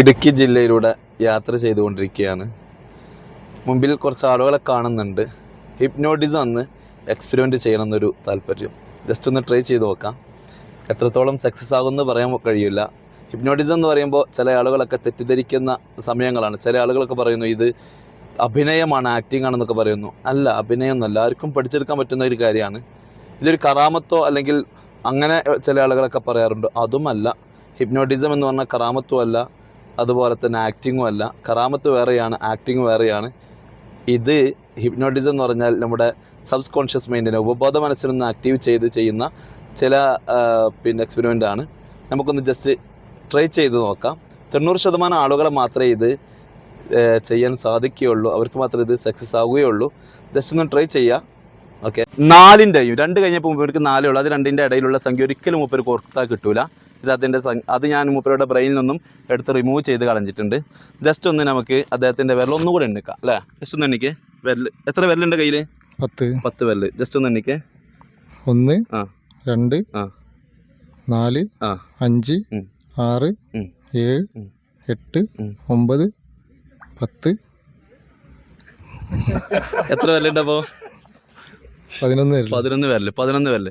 ഇടുക്കി ജില്ലയിലൂടെ യാത്ര ചെയ്തുകൊണ്ടിരിക്കുകയാണ്. മുമ്പിൽ കുറച്ച് ആളുകളെ കാണുന്നുണ്ട്. ഹിപ്നോട്ടിസം ഒന്ന് എക്സ്പെരിമെന്റ് ചെയ്യണം എന്നൊരു താല്പര്യം. ജസ്റ്റ് ഒന്ന് ട്രൈ ചെയ്ത് നോക്കാം. എത്രത്തോളം സക്സസ് ആകുമെന്ന് പറയാൻ കഴിയില്ല. ഹിപ്നോട്ടിസം എന്ന് പറയുമ്പോൾ ചില ആളുകളൊക്കെ തെറ്റിദ്ധരിക്കുന്ന സമയങ്ങളാണ്. ചില ആളുകളൊക്കെ പറയുന്നു ഇത് അഭിനയമാണ് ആക്ടിംഗ് ആണെന്നൊക്കെ പറയുന്നു. അല്ല അഭിനയം അഭിനയമൊന്നുമല്ല. ആർക്കും പഠിച്ചെടുക്കാൻ പറ്റുന്ന ഒരു കാര്യമാണ്. ഇതൊരു കറാമത്തോ അല്ലെങ്കിൽ അങ്ങനെ ചില ആളുകളൊക്കെ പറയാറുണ്ട്. അതുമല്ല ഹിപ്നോട്ടിസം എന്ന് പറഞ്ഞാൽ അല്ല അതുപോലെ തന്നെ ആക്ടിങ്ങും അല്ല. കറാമത്ത് വേറെയാണ് ആക്ടിങ് വേറെയാണ്. ഇത് ഹിപ്നോട്ടിസം എന്ന് പറഞ്ഞാൽ നമ്മുടെ സബ്സ് കോൺഷ്യസ് മൈൻഡിനെ ഉപബോധ മനസ്സിൽ നിന്ന് ആക്റ്റീവ് ചെയ്ത് ചെയ്യുന്ന ചില പിന്നെ എക്സ്പെരിമെന്റ് ആണ്. നമുക്കൊന്ന് ജസ്റ്റ് ട്രൈ ചെയ്ത് നോക്കാം. തൊണ്ണൂറ് ശതമാനം ആളുകളെ മാത്രമേ ഇത് ചെയ്യാൻ സാധിക്കുകയുള്ളൂ. അവർക്ക് മാത്രമേ ഇത് സക്സസ് ആവുകയുള്ളൂ. ജസ്റ്റ് ഒന്ന് ട്രൈ ചെയ്യുക ഓക്കെ നാലിന്റെയും രണ്ട് കഴിഞ്ഞപ്പോൾ ഇവർക്ക് നാലേ ഉള്ളൂ. അത് രണ്ടിന്റെ ഇടയിലുള്ള സംഖ്യ ഒരിക്കലും മുപ്പർക്ക് ഓർത്താൽ കിട്ടൂല. ഇത് അതിന്റെ അത് ഞാൻ മൂപ്പരുടെ ബ്രെയിനിൽ നിന്നും എടുത്ത് റിമൂവ് ചെയ്ത് കളഞ്ഞിട്ടുണ്ട്. ജസ്റ്റ് ഒന്ന് നമുക്ക് അദ്ദേഹത്തിന്റെ വിരൽ ഒന്നും കൂടെ എണ്ണിക്കാം അല്ലേ? ജസ്റ്റ് ഒന്ന് എണ്ണിക്ക്. വിരൽ എത്ര വിരലുണ്ട് കയ്യിൽ പത്ത്. പത്ത് വിരൽ ജസ്റ്റ് ഒന്ന് എണ്ണിക്ക്. ഒന്ന് ആ. രണ്ട് ആ. നാല് ആ. അഞ്ച്. ആറ് ഏഴ് എട്ട് ഒമ്പത് പത്ത്. എത്ര വിരലുണ്ട് അപ്പോൾ പതിനൊന്ന്. പതിനൊന്ന് പേരിൽ പതിനൊന്ന് വിരൽ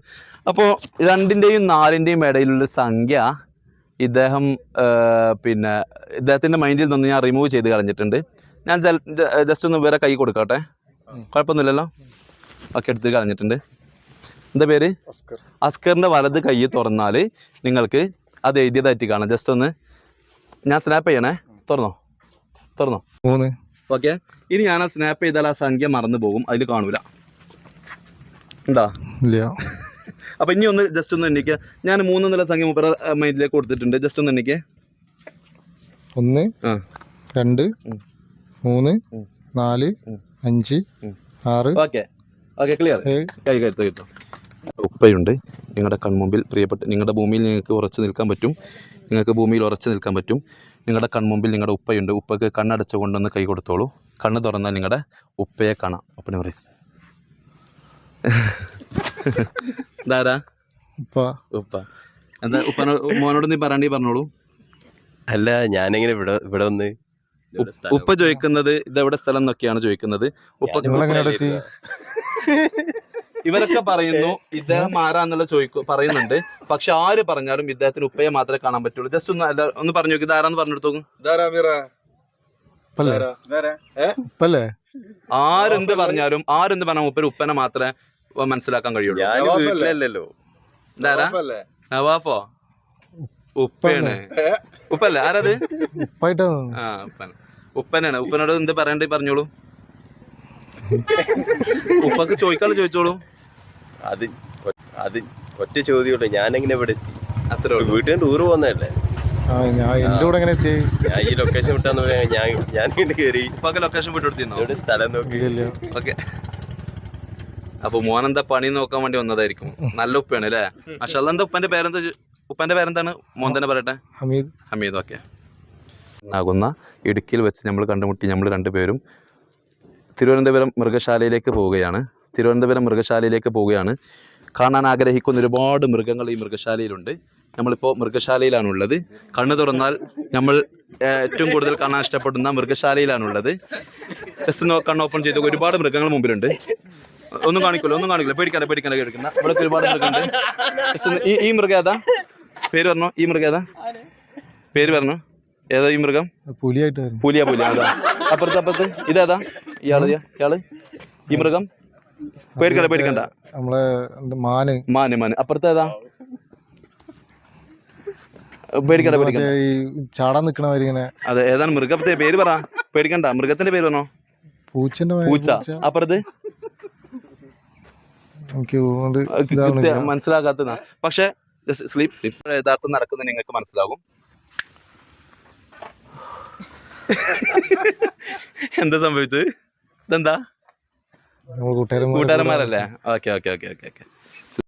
അപ്പോൾ രണ്ടിന്റെയും നാലിന്റെയും ഇടയിലുള്ള സംഖ്യ ഇദ്ദേഹം പിന്നെ ഇദ്ദേഹത്തിന്റെ മൈൻഡിൽ നിന്ന് ഞാൻ റിമൂവ് ചെയ്ത് കളഞ്ഞിട്ടുണ്ട്. ഞാൻ ജസ്റ്റ് ഒന്ന് വേറെ കൈ കൊടുക്കട്ടെ. കുഴപ്പമൊന്നുമില്ലല്ലോ? ഓക്കെ എടുത്ത് കളഞ്ഞിട്ടുണ്ട്. എന്താ പേര്? അസ്കറിന്റെ വലത് കൈ തുറന്നാൽ നിങ്ങൾക്ക് അത് എഴുതിയതായിട്ട് കാണാം. ജസ്റ്റ് ഒന്ന് ഞാൻ സ്നാപ്പ് ചെയ്യണേ. തുറന്നോ? തുറന്നോ? മൂന്ന്. ഓക്കെ ഇനി ഞാൻ ആ സ്നാപ്പ് ചെയ്താൽ ആ സംഖ്യ മറന്നു പോകും. അതിൽ കാണൂല. ഉണ്ടോ? ഇല്ല. അപ്പൊ ഇനി ഒന്ന് ജസ്റ്റ് ഒന്ന് എണ്ണിക്കുക ഞാൻ മൂന്ന് നില സംഖ്യ മുപ്പറ മൈൻഡിലേക്ക് കൊടുത്തിട്ടുണ്ട്. ജസ്റ്റ് ഒന്ന് എണ്ണിക്കേ. ഒന്ന് രണ്ട്. മൂന്ന്. നാല്. അഞ്ച് ആറ് ഓക്കെ. ഓക്കെ ക്ലിയർ കൈ കരുത്ത് കിട്ടും. ഉപ്പയുണ്ട്. നിങ്ങളുടെ കൺമുമ്പിൽ പ്രിയപ്പെട്ട നിങ്ങളുടെ ഭൂമിയിൽ നിങ്ങൾക്ക് ഉറച്ചു നിൽക്കാൻ പറ്റും. നിങ്ങൾക്ക് ഭൂമിയിൽ ഉറച്ചു നിൽക്കാൻ പറ്റും. നിങ്ങളുടെ കൺമുമ്പിൽ നിങ്ങളുടെ ഉപ്പയുണ്ട്. ഉപ്പയ്ക്ക് കണ്ണടച്ചുകൊണ്ടൊന്ന് കൈ കൊടുത്തോളൂ. കണ്ണ് തുറന്നാൽ നിങ്ങളുടെ ഉപ്പയെ കാണാം. ഒപ്പന റൈസ് ഇതാരാ? ഉപ്പ. ഉപ്പ. എന്താ ഉപ്പനോ മോനോട് നീ പറയണ്ടി പറഞ്ഞോളൂ. അല്ല ഞാനെങ്ങനെ ഇവിടെ ഇവിടെ വന്ന് ഉപ്പ ചോദിക്കുന്നത് ഇതെവിടെ സ്ഥലം എന്നൊക്കെയാണ് ചോദിക്കുന്നത്. ഉപ്പ ഇവരൊക്കെ പറയുന്നു ഇദ്ദേഹം ആരാന്നുള്ള ചോദിക്കും പറയുന്നുണ്ട്. പക്ഷെ ആര് പറഞ്ഞാലും ഇദ്ദേഹത്തിന് ഉപ്പയെ മാത്രമേ കാണാൻ പറ്റുള്ളൂ. ജസ്റ്റ് ഒന്ന് ഒന്ന് പറഞ്ഞു നോക്കി ഇതാരാന്ന് പറഞ്ഞെടുത്തോളൂ ആരെന്ത് പറഞ്ഞാലും ആരെന്ത് പറഞ്ഞാൽ ഉപ്പര് ഉപ്പനെ മാത്രമേ മനസ്സിലാക്കാൻ കഴിയുള്ളൂ. ഞാൻ നവാഫല്ലേ? വീട്ടിലല്ലല്ലോ. ഇതാരാ? നവാഫോ? ഉപ്പയാണ്. ഉപ്പല്ല? ആരത്? ഉപ്പായിട്ടാ ആ ഉപ്പൻ. ഉപ്പനാണ്. ഉപ്പനോട് എന്ത് പറയണ്ടേ പറഞ്ഞോളൂ. ഉപ്പക്ക് ചോദിക്കാതെ ചോദിച്ചോളൂ. അത് ഒ- അത് ഒറ്റ ഞാൻ എങ്ങനെ ഇവിടെ എത്തി? അത്രേ ഉള്ളൂ. വീട്ടിൽ നിന്ന് ടൂറ് പോകുന്നതല്ലേ ആ ഞാൻ എന്റെ കൂടെ എങ്ങനെ എത്തി? ഞാൻ ഈ ലൊക്കേഷൻ വിട്ടാന്ന് പറയാൻ ഞാൻ ഞാൻ ഇങ്ങോട്ട് കയറി ഉപ്പക്ക് ലൊക്കേഷൻ വിട്ടു കൊടുത്തിരുന്നോ? ഇവിടെ സ്ഥലം നോക്കി. ഇല്ല ഓക്കെ. അപ്പൊ മോൻ എന്താ പണി നോക്കാൻ വേണ്ടി വന്നതായിരിക്കും. നല്ല ഉപ്പയാണ് അല്ലേ? മഷാല്ല എന്താ ഉപ്പന്റെ പേരെന്താ ഉപ്പന്റെ പേരെന്താണ്? മോൻ തന്നെ പറയട്ടെ. ഹമീദ്. ഹമീദ് ഓക്കെ. ആകുന്ന ഇടുക്കിയിൽ വെച്ച് നമ്മൾ കണ്ടുമുട്ടി നമ്മൾ രണ്ടുപേരും തിരുവനന്തപുരം മൃഗശാലയിലേക്ക് പോവുകയാണ്. തിരുവനന്തപുരം മൃഗശാലയിലേക്ക് പോവുകയാണ്. കാണാൻ ആഗ്രഹിക്കുന്ന ഒരുപാട് മൃഗങ്ങൾ ഈ മൃഗശാലയിലുണ്ട്. നമ്മളിപ്പോൾ മൃഗശാലയിലാണുള്ളത്. കണ്ണു തുറന്നാൽ നമ്മൾ ഏറ്റവും കൂടുതൽ കാണാൻ ഇഷ്ടപ്പെടുന്ന മൃഗശാലയിലാണുള്ളത്. ജസ്റ്റ് കണ്ണ് ഓപ്പൺ ചെയ്ത് ഒരുപാട് മൃഗങ്ങൾ മുമ്പിലുണ്ട്. ഒന്നും കാണിക്കില്ല ഒന്നും കാണിക്കില്ല പേടിക്കണ്ട പേടിക്കണ്ട കേൾക്കുന്ന. ഇവിടെ ഒരുപാട് മൃഗമുണ്ട് ഈ ഈ മൃഗം ഏതാ? പേര് പറഞ്ഞോ? ഈ മൃഗം ഏതാ? പേര് പറഞ്ഞു? ഏതാ ഈ മൃഗം? പുലിയായിട്ട് പുലിയാ പുലിയ അതാ. അപ്പുറത്ത് അപ്പുറത്ത്. ഇതേതാ? ഇയാൾ ഇയാൾ? ഈ മൃഗം? പേടിക്കണ്ട. പേടിക്കണ്ട നമ്മളെ മാന്. മാന് മാന്. അപ്പുറത്ത് ഏതാ? പേടിക്കണ്ട മറ്റേ പേടിക്കണ്ട. ഈ ചാടാൻ നിക്കണവരിങ്ങനെ അതെ ഏതാണ് മൃഗത്തിന്റെ പേര് പറ. പേടിക്കണ്ട. മൃഗത്തിന്റെ പേര് പറഞ്ഞോ? പൂച്ച. അപ്പുറത്ത്? എനിക്ക് തോന്നുന്നുണ്ട് കൃത്യം ഇതാവണില്ല. മനസ്സിലാകാത്തതാ പക്ഷെ സ്ലീപ്പ് സ്ലീപ്പ് യഥാർത്ഥം നടക്കുന്നത് നിങ്ങൾക്ക് മനസ്സിലാകും. എന്താ സംഭവിച്ചത്? ഇതെന്താ? കൂട്ടുകാരന്മാരല്ലേ? Okay okay okay okay okay.